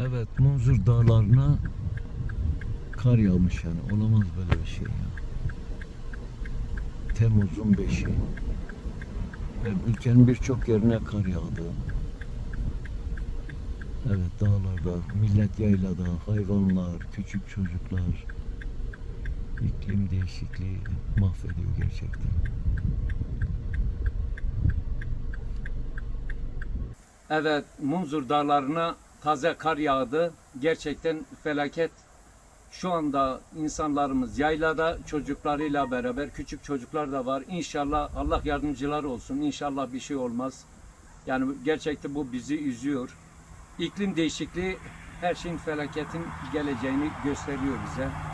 Evet, Munzur dağlarına kar yağmış yani. Olamaz böyle bir şey ya. Temmuz'un 5'i. Ve ülkenin birçok yerine kar yağdı. Evet, dağlarda, millet yaylada, hayvanlar, küçük çocuklar. iklim değişikliği mahvediyor gerçekten. Evet, Munzur dağlarına taze kar yağdı. Gerçekten felaket. Şu anda insanlarımız yaylada çocuklarıyla beraber küçük çocuklar da var. İnşallah Allah yardımcıları olsun. İnşallah bir şey olmaz. Yani gerçekten bu bizi üzüyor. İklim değişikliği her şeyin felaketin geleceğini gösteriyor bize.